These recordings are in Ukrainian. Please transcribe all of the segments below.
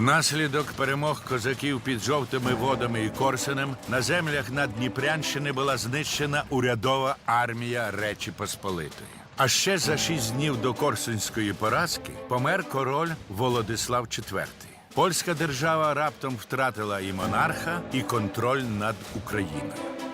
Внаслідок перемог козаків під жовтими водами і Корсунем на землях над Дніпрянщини була знищена урядова армія Речі Посполитої. А ще за шість днів до Корсунської поразки помер король Володислав IV. Польська держава раптом втратила і монарха, і контроль над Україною.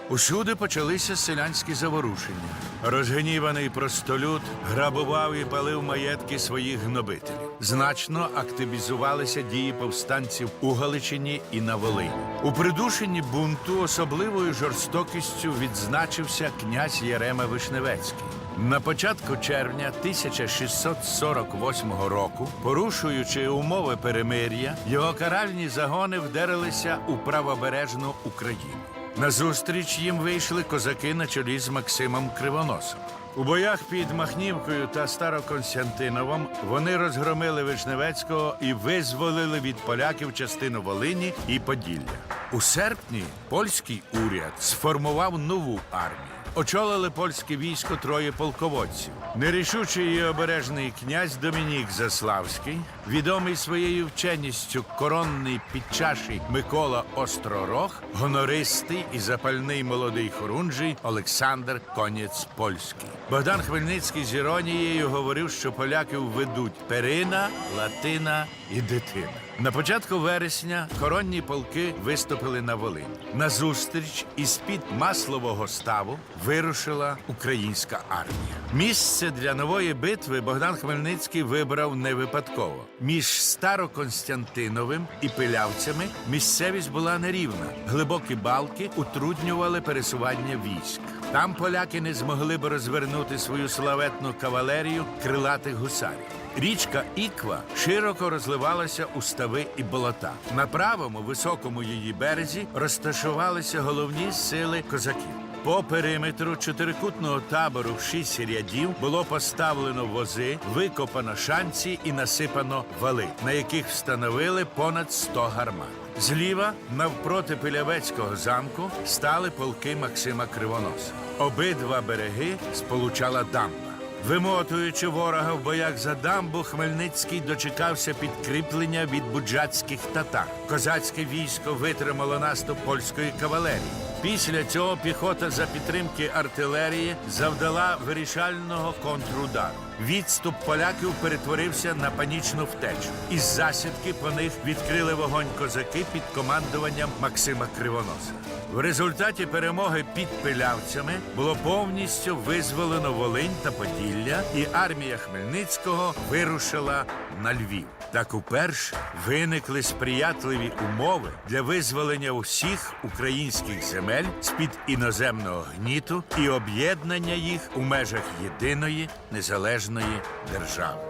Усюди почалися селянські заворушення. Розгніваний простолюд грабував і палив маєтки своїх гнобителів. Значно активізувалися дії повстанців у Галичині і на Волині. У придушенні бунту особливою жорстокістю відзначився князь Єрема Вишневецький. На початку червня 1648 року, порушуючи умови перемир'я, його каральні загони вдерилися у правобережну Україну. Назустріч їм вийшли козаки на чолі з Максимом Кривоносом. У боях під Махнівкою та Староконстантиновом вони розгромили Вишневецького і визволили від поляків частину Волині і Поділля. У серпні польський уряд сформував нову армію. Очолили польське військо троє полководців. Нерішучий і обережний князь Домінік Заславський, відомий своєю вченістю коронний підчаший Микола Остророг, гонористий і запальний молодий хорунжий Олександр Конєць Польський. Богдан Хмельницький з іронією говорив, що поляків ведуть перина, латина і дитина. На початку вересня коронні полки виступили на Волинь. Назустріч із під маслового ставу вирушила українська армія. Місце для нової битви Богдан Хмельницький вибрав не випадково. Між Староконстянтиновим і Пилявцями місцевість була нерівна. Глибокі балки утруднювали пересування військ. Там поляки не змогли б розвернути свою славетну кавалерію крилатих гусарів. Річка Іква широко розливалася у стави і болота. На правому високому її березі розташувалися головні сили козаків. По периметру чотирикутного табору в шість рядів було поставлено вози, викопано шанці і насипано вали, на яких встановили понад 100 гармат. Зліва, навпроти Пилявецького замку, стали полки Максима Кривоноса. Обидва береги сполучала дамба. Вимотуючи ворога в боях за дамбу, Хмельницький дочекався підкріплення від буджацьких татар. Козацьке військо витримало наступ польської кавалерії. Після цього піхота за підтримки артилерії завдала вирішального контрудару. Відступ поляків перетворився на панічну втечу. Із засідки по них відкрили вогонь козаки під командуванням Максима Кривоноса. В результаті перемоги під пилявцями було повністю визволено Волинь та Поділля, і армія Хмельницького вирушила на Львів. Так уперше виникли сприятливі умови для визволення усіх українських земель з-під іноземного гніту і об'єднання їх у межах єдиної незалежної держави.